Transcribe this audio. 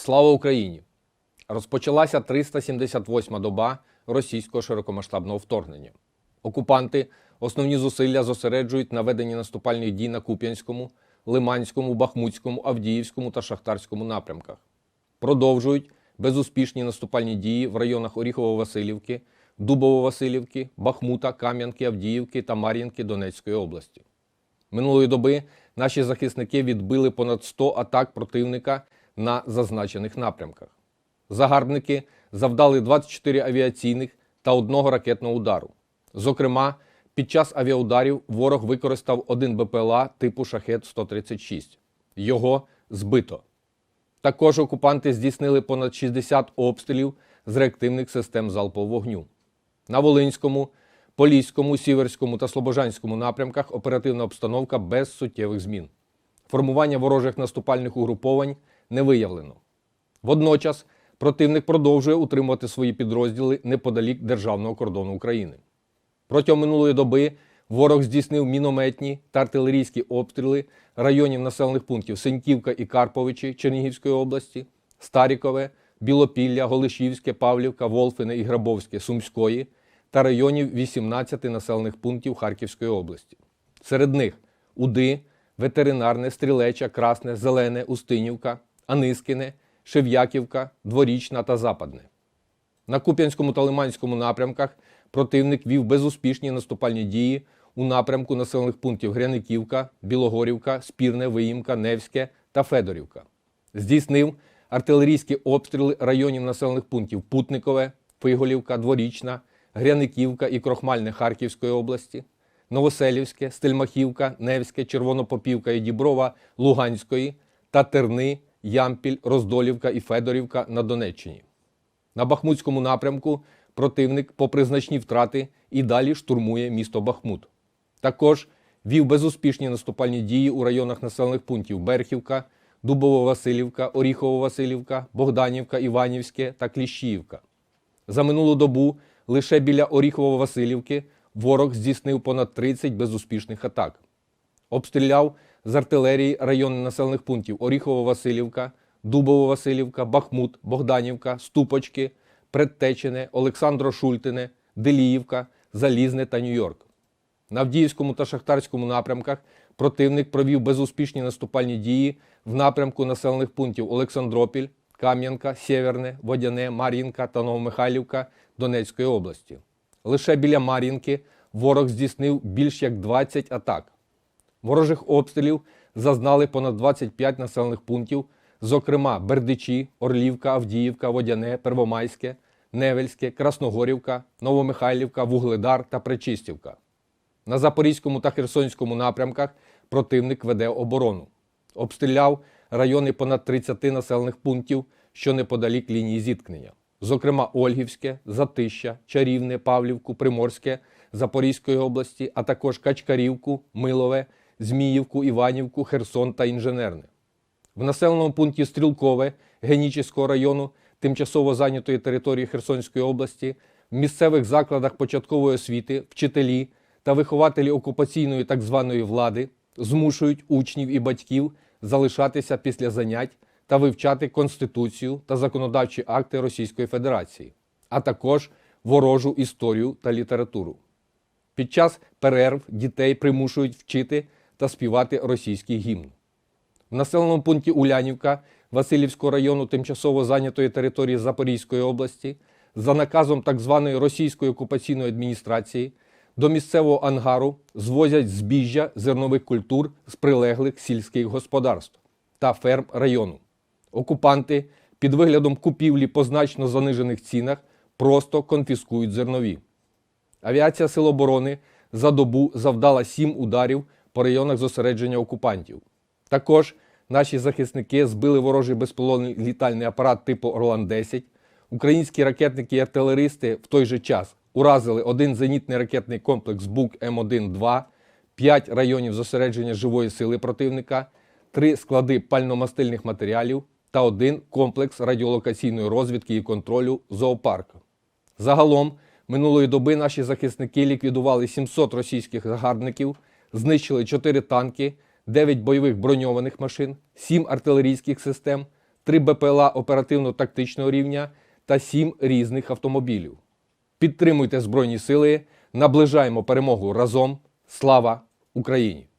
Слава Україні! Розпочалася 378-ма доба російського широкомасштабного вторгнення. Окупанти основні зусилля зосереджують на веденні наступальних дій на Куп'янському, Лиманському, Бахмутському, Авдіївському та Шахтарському напрямках. Продовжують безуспішні наступальні дії в районах Оріхово-Василівки, Дубово-Василівки, Бахмута, Кам'янки, Авдіївки та Мар'їнки Донецької області. Минулої доби наші захисники відбили понад 100 атак противника на зазначених напрямках. Загарбники завдали 24 авіаційних та одного ракетного удару. Зокрема, під час авіаударів ворог використав один БПЛА типу Шахет-136. Його збито. Також окупанти здійснили понад 60 обстрілів з реактивних систем залпового вогню. На Волинському, Поліському, Сіверському та Слобожанському напрямках оперативна обстановка без суттєвих змін. Формування ворожих наступальних угруповань не виявлено. Водночас противник продовжує утримувати свої підрозділи неподалік державного кордону України. Протягом минулої доби ворог здійснив мінометні та артилерійські обстріли районів населених пунктів Сеньківка і Карповичі Чернігівської області, Старікове, Білопілля, Голишівське, Павлівка, Волфине і Грабовське Сумської та районів 18 населених пунктів Харківської області. Серед них Уди, Ветеринарне, Стрілеча, Красне, Зелене, Устинівка, Анискине, Шев'яківка, Дворічна та Западне. На Куп'янському та Лиманському напрямках противник вів безуспішні наступальні дії у напрямку населених пунктів Гряниківка, Білогорівка, Спірне, Виїмка, Невське та Федорівка. Здійснив артилерійські обстріли районів населених пунктів Путникове, Фиголівка, Дворічна, Гряниківка і Крохмальне Харківської області, Новоселівське, Стельмахівка, Невське, Червонопопівка і Діброва Луганської та Терни, Ямпіль, Роздолівка і Федорівка на Донеччині. На Бахмутському напрямку противник, попри значні втрати, і далі штурмує місто Бахмут. Також вів безуспішні наступальні дії у районах населених пунктів Берхівка, Дубово-Василівка, Оріхово-Василівка, Богданівка, Іванівське та Кліщіївка. За минулу добу лише біля Оріхово-Василівки ворог здійснив понад 30 безуспішних атак. Обстріляв з артилерії райони населених пунктів Оріхово-Василівка, Дубово-Василівка, Бахмут, Богданівка, Ступочки, Предтечене, Олександро-Шультине, Деліївка, Залізне та Нью-Йорк. На Авдіївському та Шахтарському напрямках противник провів безуспішні наступальні дії в напрямку населених пунктів Олександропіль, Кам'янка, Сєверне, Водяне, Мар'їнка та Новомихайлівка Донецької області. Лише біля Мар'їнки ворог здійснив більш як 20 атак. Ворожих обстрілів зазнали понад 25 населених пунктів, зокрема Бердичі, Орлівка, Авдіївка, Водяне, Первомайське, Невельське, Красногорівка, Новомихайлівка, Вугледар та Пречистівка. На Запорізькому та Херсонському напрямках противник веде оборону. Обстріляв райони понад 30 населених пунктів, що неподалік лінії зіткнення. Зокрема, Ольгівське, Затища, Чарівне, Павлівку, Приморське Запорізької області, а також Качкарівку, Милове, Зміївку, Іванівку, Херсон та Інженерне. В населеному пункті Стрілкове Генічеського району, тимчасово зайнятої території Херсонської області, в місцевих закладах початкової освіти, вчителі та вихователі окупаційної так званої влади змушують учнів і батьків залишатися після занять та вивчати Конституцію та законодавчі акти Російської Федерації, а також ворожу історію та літературу. Під час перерв дітей примушують вчити та співати російський гімн. В населеному пункті Улянівка Васильівського району тимчасово зайнятої території Запорізької області за наказом так званої російської окупаційної адміністрації до місцевого ангару звозять збіжжя зернових культур з прилеглих сільських господарств та ферм району. Окупанти під виглядом купівлі по значно занижених цінах просто конфіскують зернові. Авіація Сил оборони за добу завдала сім ударів по районах зосередження окупантів. Також наші захисники збили ворожий безпілотний літальний апарат типу Орлан-10. Українські ракетники і артилеристи в той же час уразили один зенітний ракетний комплекс БУК М1-2, 5 районів зосередження живої сили противника, 3 склади пальномастильних матеріалів та один комплекс радіолокаційної розвідки і контролю зоопарка. Загалом минулої доби наші захисники ліквідували 700 російських загарбників, знищили 4 танки, 9 бойових броньованих машин, 7 артилерійських систем, 3 БПЛА оперативно-тактичного рівня та 7 різних автомобілів. Підтримуйте Збройні Сили, наближаємо перемогу разом. Слава Україні!